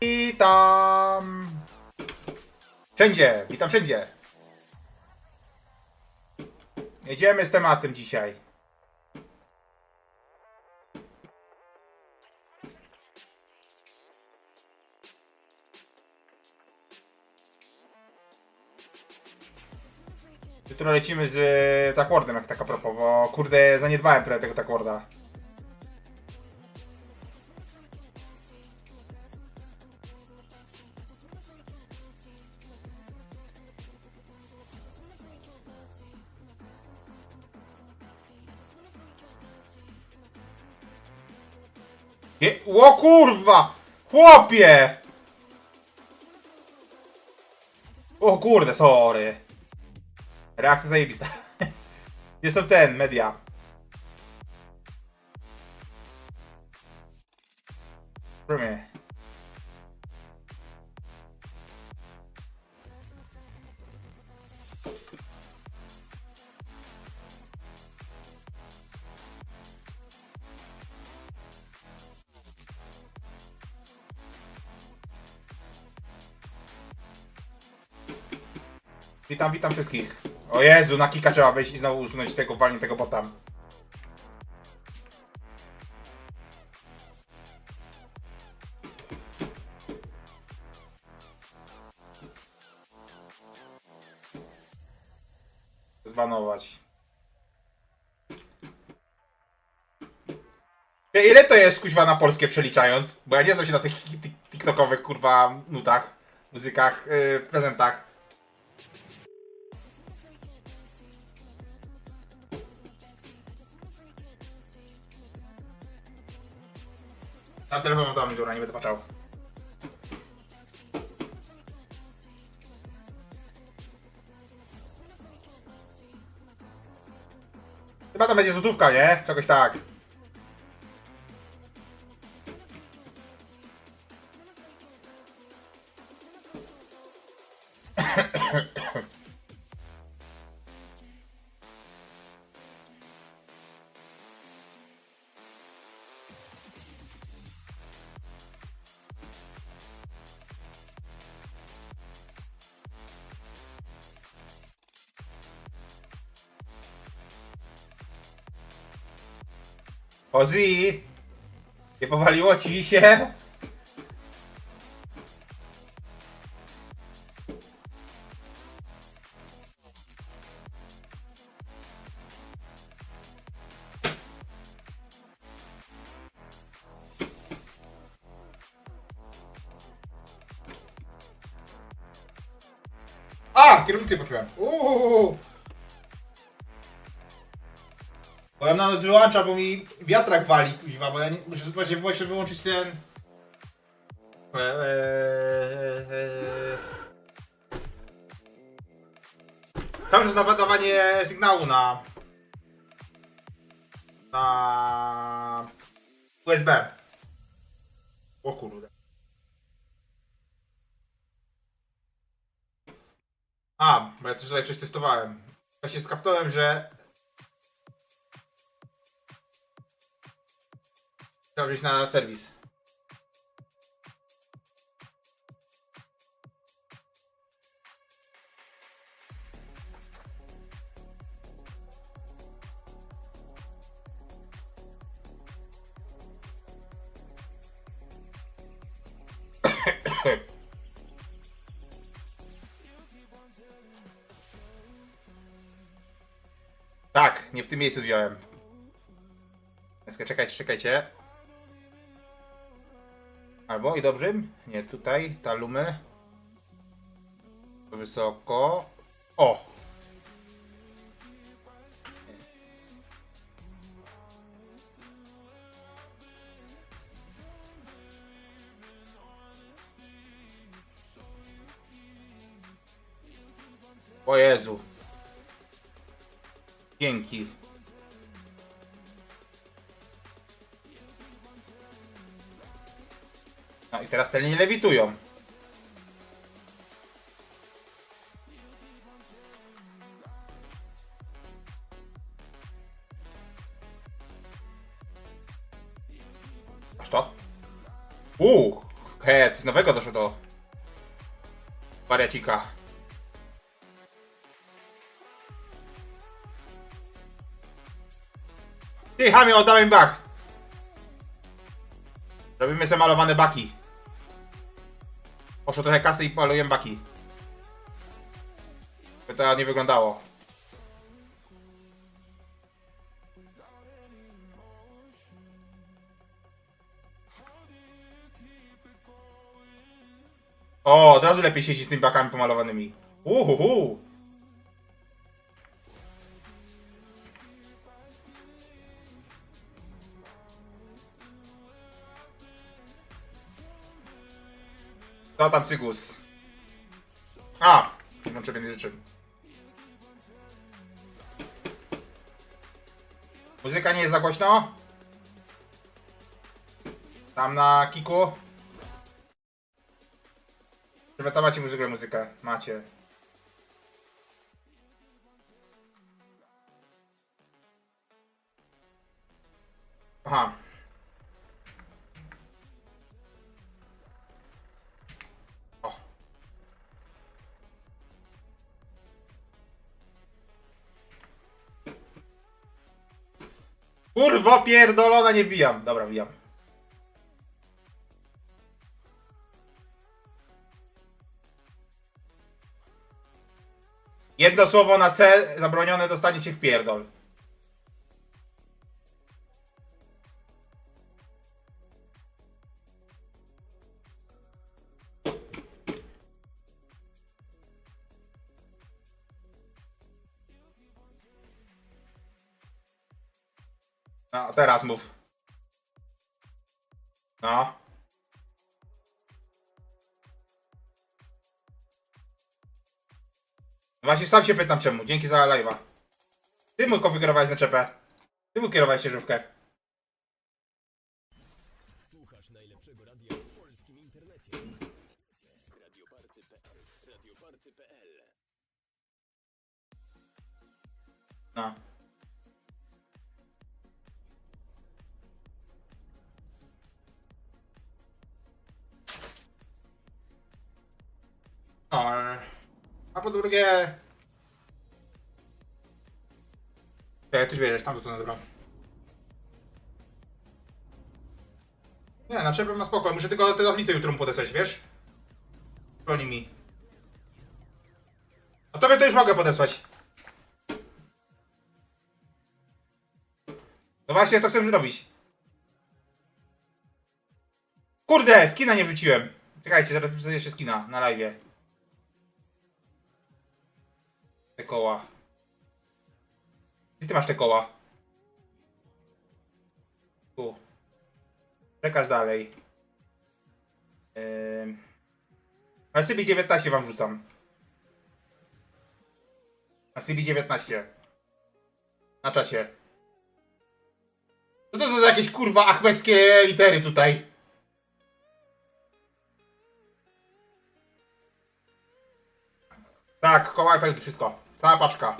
Witam! Wszędzie, witam wszędzie! Jedziemy z tematem dzisiaj. Jutro lecimy z e, Takwardem, jak tak a propos, bo kurde zaniedbałem trochę tego Takwarda. Je, o kurwa! Chłopie! O kurde, sorry. Reakcja zajebista. Jestem ten, media. Spróbujmy. Witam, witam wszystkich. O Jezu, na kika trzeba wejść i znowu usunąć tego, walnie tego bota. Zbanować. Ile to jest kuźwa na polskie przeliczając? Bo ja nie znam się na tych tik- tik- tiktokowych kurwa nutach, muzykach, yy, prezentach. Tam telefon mam tam, dobra, nie będę patrzał. Chyba tam będzie złotówka, nie? Czegoś tak. Ozzy! Nie powaliło ci się? A! Kierownicę pochyłem. Uuu! Bo ja nawet wyłącza, bo mi wiatrak wali, kuźwa, bo ja nie, muszę właśnie, właśnie wyłączyć ten... Eee, eee. Cały czas nadawanie sygnału na... Na... USB. O kurde. A, bo ja też tutaj coś testowałem. Ja się skapnąłem, że Trzeba na serwis. Tak, nie w tym miejscu wziąłem. Czekajcie, czekajcie. Albo i dobrym? Nie, tutaj, talumy. Wysoko. O! O Jezu. Dzięki. I teraz te nie lewitują. Aż to? Uuu! He, coś nowego doszło do wariacika. Ty, Hamie, oddałem bak. Robimy sobie malowane baki. Poszło trochę kasy i malujemy baki. By to nie wyglądało. O, od razu lepiej siedzi z tymi bakami pomalowanymi. Uhuhu. Co tam, Cygus? A! Włączę więcej rzeczy. Muzyka nie jest za głośno? Tam na kiku? Chyba tam macie muzykę, muzykę. Macie. Aha. Kurwo pierdolona, nie bijam. Dobra, bijam. Jedno słowo na C zabronione dostanie cię w pierdol. No, teraz mów. No. Właśnie sam się pytam czemu. Dzięki za live'a. Ty mógł konfigurować naczepę. Ty mógł kierować ciężarówkę. Słuchasz A po drugie... Ja ty wiedziesz, tam to dobra. Nie, na czepę ma spokój. Muszę tylko te tablice jutro mu podesłać, wiesz? Broni mi. A tobie to już mogę podesłać. No właśnie, to chcę zrobić. Kurde, skina nie wrzuciłem. Czekajcie, zaraz wrzucę jeszcze skina na live. Te koła. Gdzie ty masz te koła? Tu. Przekaż dalej. Yy... Na CB19 wam wrzucam. Na CB19. Na czacie. Co to są za jakieś kurwa achmeckie litery tutaj? Tak, koła felgi, wszystko. Cała paczka.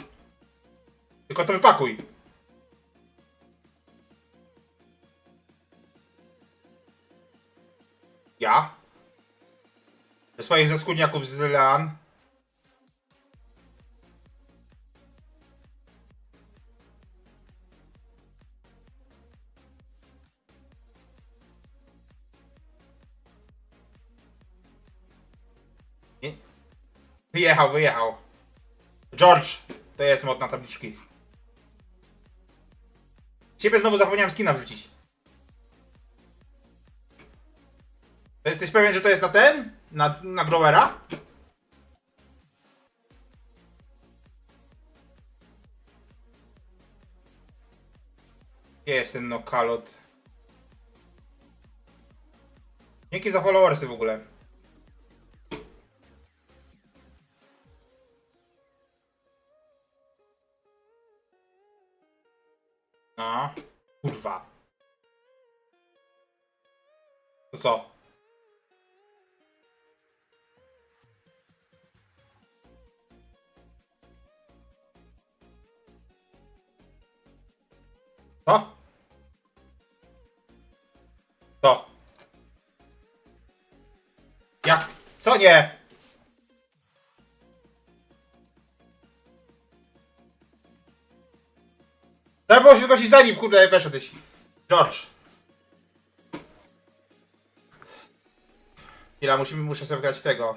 Tylko to wypakuj. Ja? Ze swoich zaskudniaków z. Nie. Wyjechał, wyjechał. George, to jest mod na tabliczki. Ciebie znowu zapomniałem skina wrzucić. To jesteś pewien, że to jest na ten? Na, na growera? Gdzie jest ten nokalot? Dzięki za followersy w ogóle. To co? Co? Co? Co nie? Trzeba było się zgłosić zanim, kurde, weszedłeś. George. Chwila, musimy, muszę sobie tego.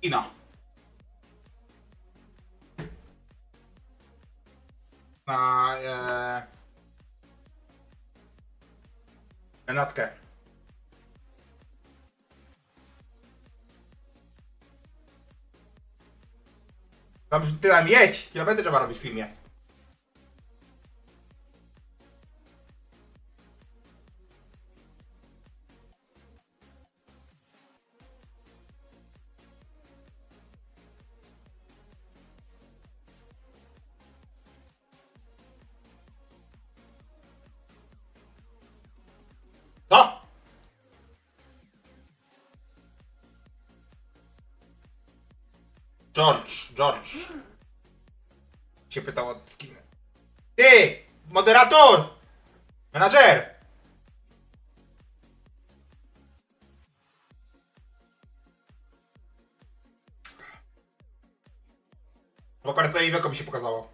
Kino. Na, e... Renatkę. Tam, ty tam jedź! Kilometry trzeba robić w filmie. George, George. Się pytał od kim. Ty! Moderator! Menadżer! Bo twoje wieko mi się pokazało.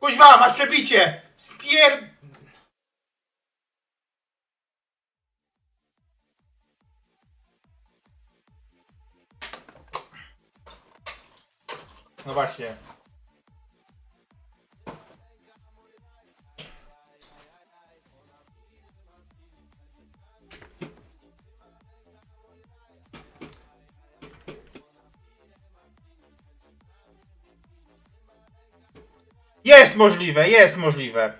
Kuźwa, masz przebicie! Spier... No właśnie. Jest możliwe, jest możliwe.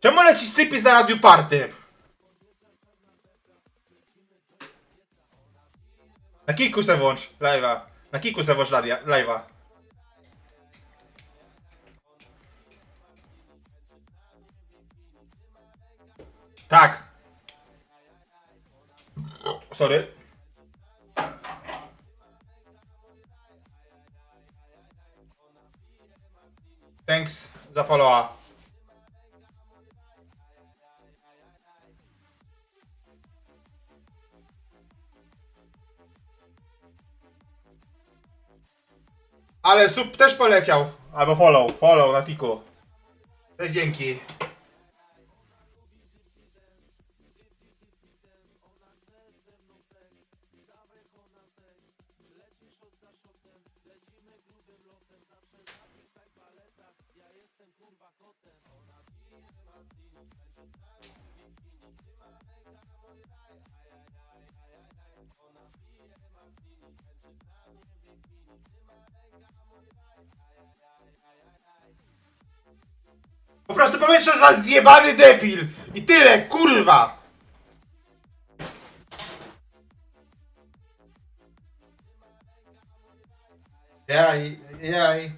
Czemu leci stypis na Radiu Party? Kiku se włącz live'a. Na kiku se włącz live'a. Tak. Sorry. Thanks za followa. Ale sub też poleciał. Albo follow, follow na tiku. Też dzięki. Że za zjebany debil! I tyle, kurwa! Jaj, jaj.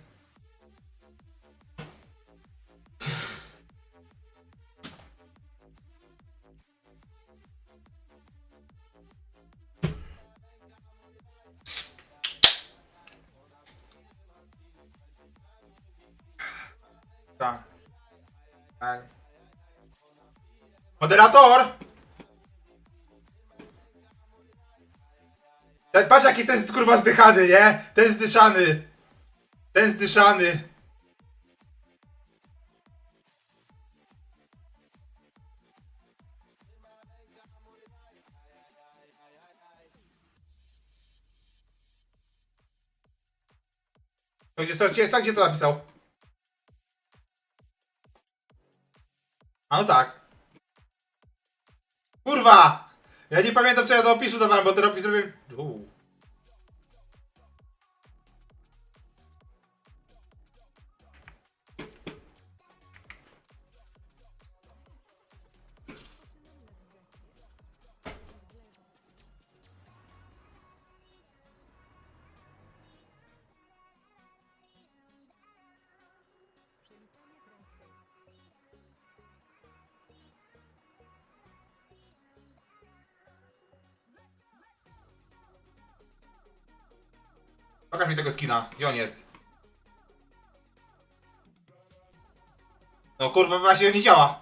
Tak. Tak. Moderator! Ten, patrz jaki ten jest kurwa zdychany, nie? Ten zdyszany. Ten zdyszany. Gdzie, co, gdzie, co, gdzie to napisał? A no tak. Kurwa! Ja nie pamiętam co ja do opisu dawałem, bo ten opis robię... Uuu. Pokaż mi tego skina. Gdzie on jest? No kurwa, właśnie nie działa.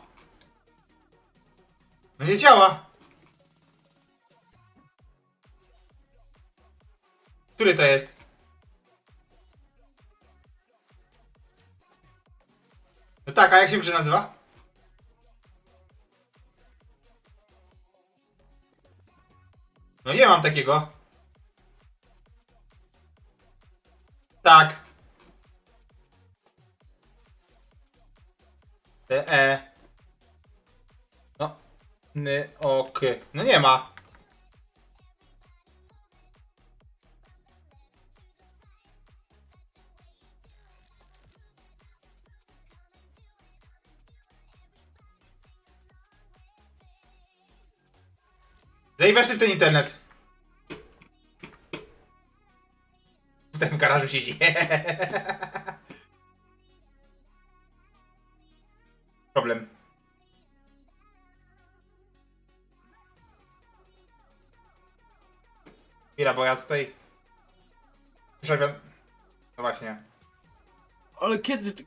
No nie działa. Który to jest? No tak, a jak się grze nazywa? No nie mam takiego. Tak. E, e. No. Ny, ok. No nie ma. Zajweszny w ten internet. W tym garażu siedzi. Problem. Chwila, bo ja tutaj... Przewiad... No właśnie. Ale kiedy ty...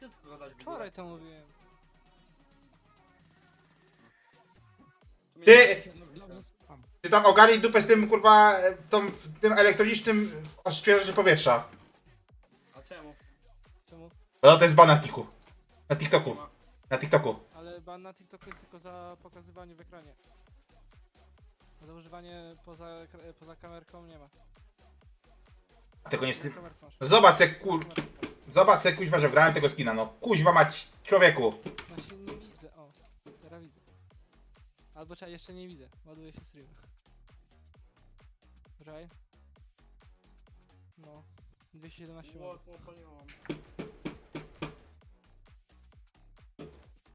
Kiedy ty gadać w ogóle? Wczoraj to mówiłem. Ty- no, dobra, słucham. Ty tam ogarnij dupę z tym, kurwa, e, tą, tym elektronicznym odświeżaczem powietrza. A czemu? Czemu? Bo to jest ban na tiku. Na TikToku. Na TikToku. Ale ban na TikToku jest tylko za pokazywanie w ekranie. Za używanie poza, ekra- poza kamerką nie ma. Tego nie tym... Kamerką masz. Zobacz jak kur... Zobacz jak kuźwa, że grałem tego skina, no. Kuźwa mać człowieku. Albo czekaj, jeszcze nie widzę. Ładuje się stream. Poczekaj. No. 217 mam. Ło, ło, paliło mam.